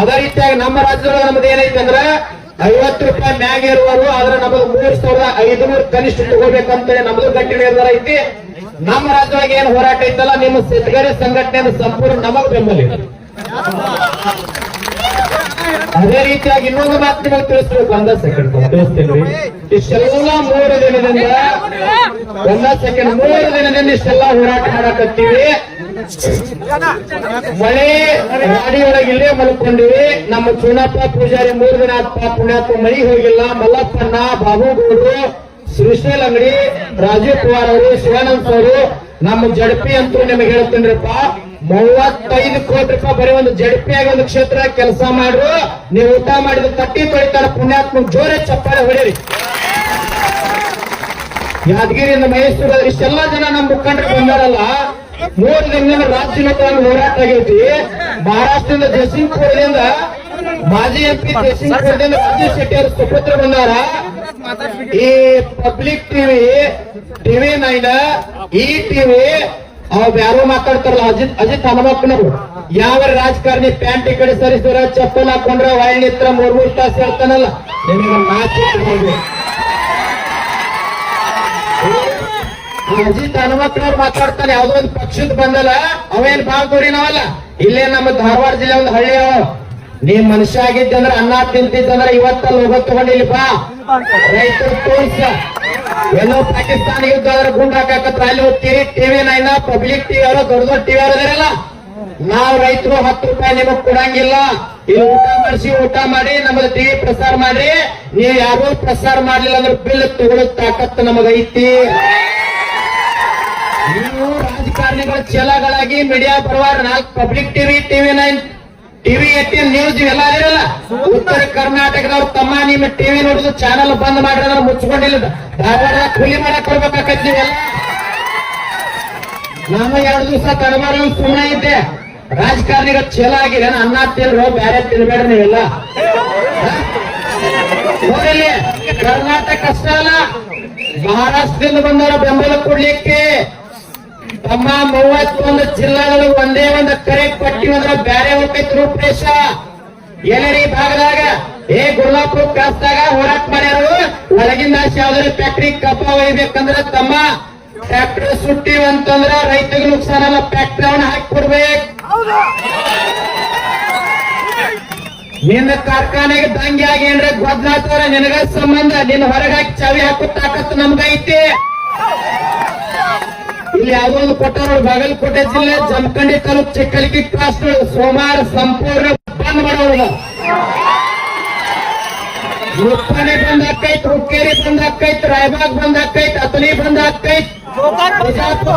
ಅದೇ ರೀತಿಯಾಗಿ ನಮ್ಮ ರಾಜ್ಯದೊಳಗೆ ನಮ್ದು ಏನೈತೆ ಅಂದ್ರೆ ಐವತ್ತು ರೂಪಾಯಿ ಮ್ಯಾಗ ಇರುವರು ಆದ್ರೆ ನಮಗೆ ಮೂರ್ ಸಾವಿರದ ಐದುನೂರು ಕನಿಷ್ಠ ತಗೋಬೇಕಂತ ನಮ್ದು ಗಟ್ಟಿ ನಿರ್ಧಾರ ಐತಿ. ನಮ್ಮ ರಾಜ್ಯದೊಳಗೆ ಏನ್ ಹೋರಾಟ ಐತಲ್ಲ, ನಿಮ್ಮ ಸಿದ್ಧಗಡೆ ಸಂಘಟನೆ ಸಂಪೂರ್ಣ ನಮಗ್ ಬೆಂಬಲಿ ಇದೆ. ಅದೇ ರೀತಿಯಾಗಿ ಇನ್ನೊಂದು ಮಾತು ನಿಮಗೆ ತಿಳಿಸ್ಬೇಕು, ಒಂದ ಸೆಕೆಂಡ್ ತಿಳಿಸ್ತೀನಿ. ಇಷ್ಟೆಲ್ಲ ಮೂರು ದಿನದಿಂದ, ಒಂದ ಸೆಕೆಂಡ್ ಮೂರು ದಿನದಿಂದ ಇಷ್ಟೆಲ್ಲ ಹೋರಾಟ ಮಾಡಕತ್ತೀವಿ. ಮಳೆ ಗಾಡಿಯೊಳಗೆ ಇಲ್ಲೇ ಮಲ್ಕೊಂಡಿವಿ. ನಮ್ಮ ಚುನಪ್ಪ ಪೂಜಾರಿ ಮೂರು ದಿನ ಪುಣ್ಯಾತ್ಮ ಮಳಿ ಹೋಗಿಲ್ಲ. ಮಲ್ಲಪ್ಪಣ್ಣ, ಬಾಬುಗೌಡರು, ಶ್ರೀಶೈಲ್ ಅಂಗಡಿ, ರಾಜೀವ್ ಕುಮಾರ್ ಅವರು, ಶಿವಾನಂದ್ ಅವರು ನಮ್ಮ ಜಡಪಿ ಅಂತೂ ನಿಮಗೆ ಹೇಳ್ತೀನಿಪ್ಪ ಮೂವತ್ತೈದು ಕೋಟಿ ರೂಪಾಯಿ ಬರೀ ಒಂದು ಜಡಪಿ ಆಗಿ ಒಂದು ಕ್ಷೇತ್ರ ಕೆಲಸ ಮಾಡ್ರು. ನೀವು ಊಟ ಮಾಡಿದ ತಟ್ಟಿ ತೊಳಿತಾರ ಪುಣ್ಯಾತ್ಮ ಜೋರೆ ಚಪ್ಪಾಳೆ ಹೊಡೀರಿ. ಯಾದಗಿರಿಯಿಂದ ಮಹೇಶ್ವರ ಇಷ್ಟೆಲ್ಲ ಜನ ನಮ್ಮ ಮುಖಂಡರು ಬಂದಾರಲ್ಲ ಮೂರು ದಿನದಿಂದ ರಾಜ್ಯ ಕಾಲ ಹೋರಾಟ ಆಗೈತಿ. ಮಹಾರಾಷ್ಟ್ರದಿಂದ ಜಯಸಿಂಗ್ಪುರದಿಂದ ಮಾಜಿ ಎಂಪಿ ಪಿ ಜಯಸಿಂಗ್ಪುರದಿಂದ ರಾಜೀವ್ ಶೆಟ್ಟಿ ಅವರು ಸುಪುತ್ರ ಬಂದಾರ. ಈ ಪಬ್ಲಿಕ್ ಟಿವಿ ಟಿವಿ ನೈನ್ ಈ ಟಿವಿ ಅವ್ ಯಾರೋ ಮಾತಾಡ್ತಾರಲ್ಲ ಅಜಿತ್ ಅಜಿತ್ ಹನುಮಪ್ಪನವರು. ಯಾವ ರಾಜಕಾರಣಿ ಪ್ಯಾಂಟ್ ಈ ಕಡೆ ಸರಿಸಿದ್ರ ಚಪ್ಪಲ್ ಹಾಕೊಂಡ್ರ ವಾಯಣಿತ್ರ ಮೂರ್ ಮೂರ್ ತಾಸು ಹೇಳ್ತಾನಲ್ಲ. ನಿಮಗೆ ಮಾತು ಅಜಿತ್ ಹನುಮಕ್ಕನವ್ರು ಮಾತಾಡ್ತಾನೆ. ಯಾವ್ದೋ ಒಂದು ಪಕ್ಷದ ಬಂದಲ್ಲ, ಅವೇನ್ ಬಾಳ್ ದೂರಿನವಲ್ಲ ಇಲ್ಲೇ ನಮ್ಮ ಧಾರವಾಡ ಜಿಲ್ಲೆ ಒಂದು ಹಳ್ಳಿ ಅವ. ನೀ ಮನುಷ್ಯ ಆಗಿದ್ದಂದ್ರ ಅನ್ನ ತಿಂತಿದ್ದಂದ್ರ ಇವತ್ತಲ್ಲಿ ಹೋಗೋದ್ ತಗೊಂಡಿಲ್ಲ ಬಾ. ರೈತರು ತೋರಿಸ. ಎಲ್ಲೋ ಪಾಕಿಸ್ತಾನ ಯುದ್ಧ ಆದ್ರೆ ಗುಂಡ್ ಹಾಕತ್ರ ಅಲ್ಲಿ ಹೋಗ್ತೀರಿ ಟಿವಿ ನೈನ, ಪಬ್ಲಿಕ್ ಟಿವಿ ಅವರ ದೊಡ್ಡ ದೊಡ್ಡ ಟಿವಿ ಅವರದಿರಲ್ಲ ನಾವ್ ರೈತರು ಹತ್ತು ರೂಪಾಯಿ ನಿಮಗ್ ಕೊಡಂಗಿಲ್ಲ. ಇಲ್ಲಿ ಊಟ ಮಾಡಿಸಿ, ಊಟ ಮಾಡಿ ನಮ್ಮ ಟಿವಿ ಪ್ರಸಾರ ಮಾಡ್ರಿ. ನೀವು ಯಾರು ಪ್ರಸಾರ ಮಾಡ್ಲಿಲ್ಲ ಅಂದ್ರೆ ಬಿಲ್ ತಗೊಳ್ಳೋ ತಾಕತ್ತು ನಮಗೈತಿ. ನೀವು ರಾಜಕಾರಣಿಗಳ ಚಲಗಳಾಗಿ ಮೀಡಿಯಾ ಪರವಾರ ನಾಲ್ಕು public TV TV nine TV ಎಟ್ಟಿ news ಎಲ್ಲ ಇರಲ್ಲ ಉತ್ತರ ಕರ್ನಾಟಕದವ್ರು ತಮ್ಮ ನಿಮ್ಮ ಟಿವಿ ನೋಡಿದ್ರು ಚಾನಲ್ ಬಂದ್ ಮಾಡ್ರಿ ಅಂದ್ರೆ ಮುಚ್ಕೊಂಡಿಲ್ಲ. ಧಾರವಾಡ ಕೂಲಿ ಮಾಡಕ್ ಕೊಡ್ಬೇಕಾಗತ್ ನೀವೆಲ್ಲ. ನಾನು ಎರಡು ದಿವಸ ತಡಬಾರ ಸುಮ್ಮನೆ ಇದ್ದೆ. ರಾಜಕಾರಣಿಗಳ ಚೇಲ ಆಗಿದೆ ಅನ್ನ ತಿನ್ರು ಬ್ಯಾರೆ ತಿನ್ಬೇಡ ನೀವೆಲ್ಲ. ಕರ್ನಾಟಕ ಅಷ್ಟೇ ಅಲ್ಲ. ಮಹಾರಾಷ್ಟ್ರದಿಂದ ಬಂದವರ ಬೆಂಬಲ ಕೊಡ್ಲಿಕ್ಕೆ. ತಮ್ಮ ಮೂವತ್ತೊಂದು ಜಿಲ್ಲೆಗಳು ಒಂದೇ ಒಂದು ಕರೆ ಪಟ್ಟಿ ಅಂದ್ರೆ ಬ್ಯಾರೆ ಹೋಗ್ತೈತಿ ರೂಪೇಶ ಎಲ್ಲರಿ ಭಾಗದಾಗ, ಏ ಗುರ್ಲಾಪುರ ಕಾಸ್ದಾಗ ಹೋರಾಟ ಮಾಡ್ಯಾರು. ಹೊರಗಿಂದ ಯಾವ್ದಾದ್ರು ಫ್ಯಾಕ್ಟ್ರಿ ಕಪ್ಪ ಒಯ್ಬೇಕಂದ್ರ ತಮ್ಮ ಫ್ಯಾಕ್ಟ್ರಿ ಸುಟ್ಟಿವಂತಂದ್ರ ಅಂತಂದ್ರ ರೈತರಿಗೆ ನುಕ್ಸಾನ ಅಲ್ಲ ಫ್ಯಾಕ್ಟ್ರಿ ಅವನ್ನ ಹಾಕಿ ಕೊಡ್ಬೇಕು. ನಿನ್ನ ಕಾರ್ಖಾನೆಗೆ ದಂಗೆ ಆಗಿ ಏನ್ರ ಗೊದ್ದಾತವ್ರ ನಿನಗ ಸಂಬಂಧ, ನಿನ್ನ ಹೊರಗಾಕಿ ಚಾವಿ ಹಾಕೋ ನಮ್ಗೈತಿ. ಇಲ್ಲಿ ಯಾವ್ದೋ ಒಂದು ಕೋಟೆ ನೋಡಿ ಬಾಗಲಕೋಟೆ ಜಿಲ್ಲೆ ಜಮಖಂಡಿ ತಾಲೂಕ್ ಚಿಕ್ಕಲಿಗಿ ಕ್ರಾಸ್ ಸೋಮವಾರ ಸಂಪೂರ್ಣ ಬಂದ್ ಮಾಡೋಣ ಉತ್ಪನ್ನ ಬಂದ್ ಹಾಕೈತ್ ಹುಕ್ಕೇರಿ ಬಂದ್ ಹಾಕೈತ್ ರಾಯಬಾಗ್ ಬಂದ್ ಹಾಕೈತ್ ಅತಲಿ ಬಂದ್ ಹಾಕೈತ್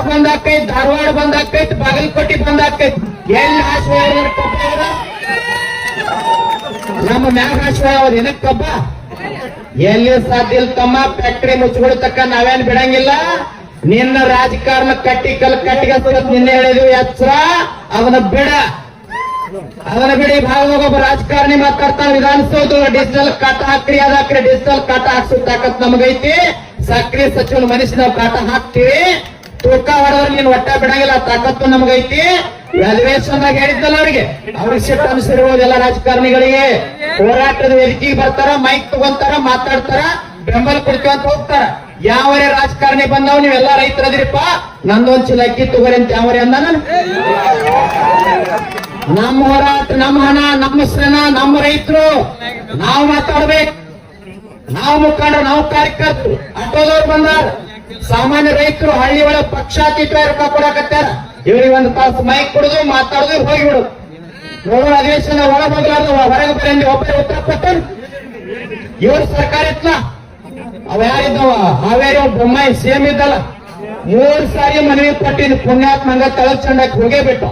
ಬಂದ್ ಹಾಕೈತ್ ಧಾರವಾಡ ಬಂದ್ ಹಾಕೈತ್ ಬಾಗಲಕೋಟೆ ಬಂದ್ ಹಾಕೈತ್ ಎಲ್ಲಿ ನಮ್ಮ ಮ್ಯಾಗ ಆಶ್ರಯ ಅವ್ರ. ಏನಕ್ಕಪ್ಪ ಎಲ್ಲಿ ಸಾಧ್ಯ ತಮ್ಮ ಫ್ಯಾಕ್ಟ್ರಿ ಮುಚ್ಚಿಕೊಳ್ತಕ್ಕ ನಾವೇನ್ ಬಿಡಂಗಿಲ್ಲ. ನಿನ್ನ ರಾಜಕಾರಣ ಕಟ್ಟಿ ಕಲ್ ಕಟ್ಟಿಗೆ ನಿನ್ನ ಹೇಳಿದ್ವಿ ಎಚ್ಚರ ಅವನ ಬಿಡ. ಅವನ ಬಿಡಿ ಭಾಗ ಒಬ್ಬ ರಾಜಕಾರಣಿ ಮಾತಾಡ್ತಾನೆ ವಿಧಾನಸೌಧ ಡಿಜಿಟಲ್ ಕಾಟ ಹಾಕ್ರಿ, ಅದ ಹಾಕ್ರಿ ಡಿಜಿಟಲ್ ಕಾಟ ಹಾಕ್ಸೋ ತಾಕತ್ ನಮಗೈತಿ. ಸಕ್ರಿ ಸಚಿವನ ಮನಸ್ಸಿ ನಾವು ಕಾಟ ಹಾಕ್ತಿವಿ. ತೂಕ ಹೊಡೆದ್ರೆ ನೀನ್ ಒಟ್ಟ ಬಿಡಂಗಿಲ್ಲ, ತಾಕತ್ತು ನಮಗೈತಿ. ಅಧಿವೇಶನದಾಗ ಹೇಳಿದ್ದಲ್ಲ ಅವ್ರಿಗೆ. ಅವ್ರಿಗೆ ಸಿಟ್ಟು ಅನಿಸಿರ್ಬೋದು ಎಲ್ಲ ರಾಜಕಾರಣಿಗಳಿಗೆ. ಹೋರಾಟದ ವೇದಿಕೆಗೆ ಬರ್ತಾರ ಮೈಕ್ ತಗೊಂತಾರ, ಮಾತಾಡ್ತಾರ, ಬೆಂಬಲ ಕೊಡ್ತೀವಿ ಅಂತ ಹೋಗ್ತಾರ. ಯಾವರೇ ರಾಜಕಾರಣಿ ಬಂದವ್ ನೀವೆಲ್ಲ ರೈತರದಿರಿಪ್ಪ ನಂದೊಂದ್ ಚೀಲ ಅಕ್ಕಿ ತಗೋರಿ ಅಂತ ಯಾವರೇ ಅಂದ ನಮ್ಮ ಹೋರಾಟ, ನಮ್ಮ ಹಣ, ನಮ್ಮ ಶ್ರಮ, ನಮ್ಮ ರೈತರು. ನಾವು ಮಾತಾಡ್ಬೇಕು. ನಾವು ಮುಖಂಡರು, ನಾವು ಕಾರ್ಯಕರ್ತರು. ಆಟೋದವ್ರು ಬಂದಾರ. ಸಾಮಾನ್ಯ ರೈತರು ಹಳ್ಳಿ ಒಳಗೆ ಪಕ್ಷಾತೀತ ರೊಕ್ಕ ಕೊಡಕತ್ತಾರ. ಇವ್ರಿಗೆ ಒಂದು ತಾಸು ಮೈಕ್ ಕೊಡುದು, ಮಾತಾಡುದು, ಹೋಗಿ ಬಿಡು. ನೋಡೋಣ ಅಧಿವೇಶನ ಒಳಗೆ ಬದಲಾರ್ದು ಹೊರಗೆ ಬರೀ ಒಬ್ಬರೇ ಉತ್ತರ ಕೊಟ್ಟರು ಇವ್ರ ಸರ್ಕಾರ ಇತ್ಲ ಅವ ಯಾರಿದ್ದವ? ಹಾವೇರಿ ಬೊಮ್ಮಾಯಿ ಸೇಮ್ ಇದ್ದಲ್ಲ. ಮೂರ್ ಸಾರಿ ಮನವಿ ಕೊಟ್ಟಿದ್ದು ಪುಣ್ಯಾತ್ಮಂಗ ತಳದ್ ಚಂಡಕ್ಕೆ ಹೋಗೇ ಬಿಟ್ಟು.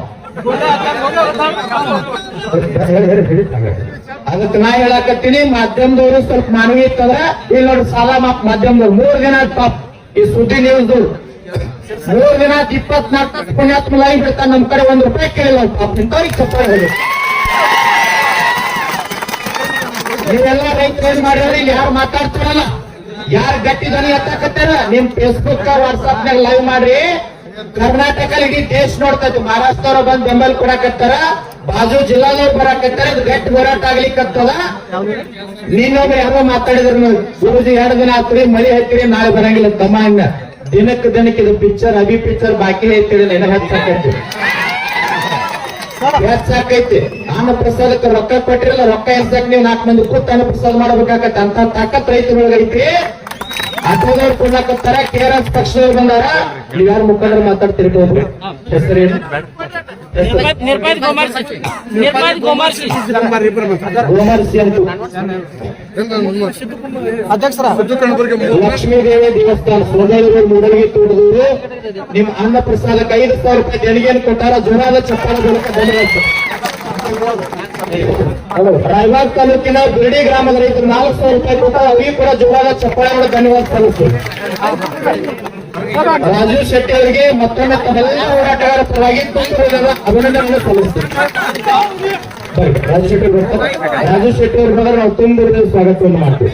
ಅದಕ್ಕೆ ನಾ ಹೇಳಾಕತ್ತೀನಿ, ಮಾಧ್ಯಮದವರು ಸ್ವಲ್ಪ ಮಾನವಿ ಇತ್ತಂದ್ರ, ಇಲ್ಲಿ ನೋಡಿ ಸಾಲ ಮಾಪ್ ಮಾಧ್ಯಮದವ್ರು, ಮೂರ್ ದಿನ ಪಾಪ್, ಈ ಸುದ್ದಿ ನ್ಯೂಸ್ ಮೂರ್ ದಿನ ಇಪ್ಪತ್ನಾಲ್ಕು ಪುಣ್ಯಾತ್ಮ ಲೈವ್ ಬಿಡ್ತಾನೆ, ನಮ್ ಕಡೆ ಒಂದ್ ರೂಪಾಯಿ ಕೇಳಿಲ್ಲ ಪಾಪ್. ಇಂಥವ್ರಿಗೆ ಚಪ್ಪಾಳೆ ಹೇಳಿ ನೀವೆಲ್ಲ ರೈತರು ಏನ್ ಮಾಡ್ಯಾರ? ಇಲ್ಲಿ ಯಾರು ಮಾತಾಡ್ತಾರಲ್ಲ? ಯಾರು ಗಟ್ಟಿ ಧ್ವನಿ ಎತ್ತಾಕತ್ತಾರ? ನಿಮ್ ಫೇಸ್ಬುಕ್ ವಾಟ್ಸ್ಆಪ್ ನಾಗ ಲೈವ್ ಮಾಡ್ರಿ. ಕರ್ನಾಟಕ ಇಡೀ ದೇಶ ನೋಡ್ತೈತಿ ಮಹಾರಾಷ್ಟ್ರ ಬಂದ್ ಬೆಂಬಲ ಕೊಡಕತ್ತಾರ. ಬಾಜು ಜಿಲ್ಲಾದವ್ರು ಬರಾಕತ್ತಾರ. ಇದು ಗಟ್ಟಿ ಹೋರಾಟ ಆಗ್ಲಿಕ್ಕತ್ತದ. ನೀನೊಬ್ರು ಯಾರೋ ಮಾತಾಡಿದ್ರು ಗುರುಜಿ, ಎರಡು ದಿನ ಆತ್ರಿ, ಮಳಿ ಹತ್ತಿರಿ, ನಾಳೆ ಬರಂಗಿಲ್ಲ ತಮ್ಮ ದಿನಕ್ಕೆ ದಿನಕ್ಕೆ ಇದು ಪಿಕ್ಚರ್ ಅಭಿ ಪಿಕ್ಚರ್ ಬಾಕಿ ಐತಿ ನೆನ ಹೆಚ್ಚಾಕೈತಿ. ಹೆಚ್ಚಾಕೈತಿ. ಅನ್ನ ಪ್ರಸಾದಕ್ಕೆ ರೊಕ್ಕ ಕೊಟ್ಟಿರಲ್ಲ, ರೊಕ್ಕ ಎಲ್ಸಕ್ ನೀವು ನಾಲ್ಕು ಮಂದಿ ಕೂತ್ ಅನ್ನ ಪ್ರಸಾದ ಮಾಡ್ಬೇಕಾಗತ್ತೆ ಅಂತ ತಾಕತ್ ರೈತರೊಳಗೈತಿ. ಆಟೋದವ್ರು ಕೊಡ್ಲಾಕತ್ತಾರ ಕೆ ಆರ್ ಎಸ್ ಪಕ್ಷದವ್ರು ಬಂದಾರ ನೀವ್ ಯಾರು ಮುಖಂಡರು ಮಾತಾಡ್ತಿರಿ ಹೋಗ್ರಿ ಹೆಸರೇನು ಲಕ್ಷ್ಮೀದೇವಿ ದೇವಸ್ಥಾನ ಸೋದರಿ ಮೂಡಲ್ಗಿ ತೋಟದವರು. ನಿಮ್ ಅನ್ನ ಪ್ರಸಾದಕ್ಕೆ ಐದು ಸಾವಿರ ರೂಪಾಯಿ ದೇಣಿಗೆಯನ್ನು ಕೊಟ್ಟಾರ ಜೋರಾದ ಚಪ್ಪಾಳ ಮೂಲಕ ಧನ್ಯವಾದ. ರಾಯಬಾಗ ತಾಲೂಕಿನ ಬಿರಡಿ ಗ್ರಾಮದ ರೈತರು ನಾಲ್ಕು ಸಾವಿರ ರೂಪಾಯಿ ಕೊಟ್ಟ ಅವರಿಗೆ ಕೂಡ ಜೋರಾದ ಚಪ್ಪಾಳೆ ಧನ್ಯವಾದ ಸಲ್ಲಿಸಿ. ರಾಜು ಶೆಟ್ಟಿ ಅವರಿಗೆ ಮತ್ತೊಮ್ಮೆ ತಮ್ಮೆಲ್ಲ ಹೋರಾಟಗಾರ ಪರವಾಗಿ ತುಂಬ ಅಭಿನಂದನೆ ಸಲ್ಲಿಸ್ತೀವಿ ರಾಜು ಶೆಟ್ಟಿ ರಾಜು ಶೆಟ್ಟಿ ಅವ್ರ ಬಂದ್ರೆ ನಾವು ತುಂಬ ಸ್ವಾಗತವನ್ನು ಮಾಡ್ತೀವಿ.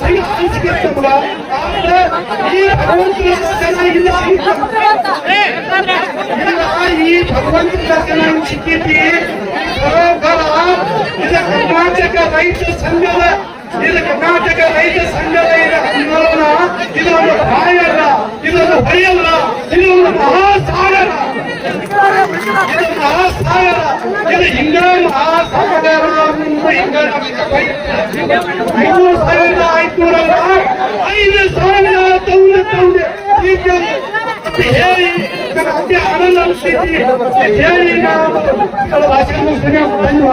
ಸೈನ್ಯಕ್ಕೆ ಈಗ ಈ ಭಗವಂತ ದರ್ಶನ ಸಿಕ್ಕಿದ್ದಿ ಬರೋಬ್ಬರ ಇದು ಕರ್ನಾಟಕ ರೈತ ಸಂಘದ ಇದು ಕರ್ನಾಟಕ ರೈತ ಸಂಘದ ಇದು ಆಂದೋಲನ ಇದು ಒಂದು ಬಾಯಲ್ಲ ಇದೊಂದು ಹೊರೆಯಲ್ಲ ಇದು ಒಂದು ಮಹಾಸಾಗರ ಇದು ಮಹಾಸಾಗರ ಇದು ಹಿಂಗ ಮಹಾಸಾಗರ ಹಿಂಗ ಐನೂರು ಸಾವಿರದ ಐನೂರಲ್ಲ ಐದು ಸಾವಿರ ತೌಂಡ ತೌಂಡ ಈಗ ಹೇಳಿ ನನಗೆ ಅತಿ ಆನಂದ ಅನಿಸ್ತೈತಿ ಹೇಳಿ ನಾವು ಭಾಷೆ ಮುಗಿಸ್ತೀನಿ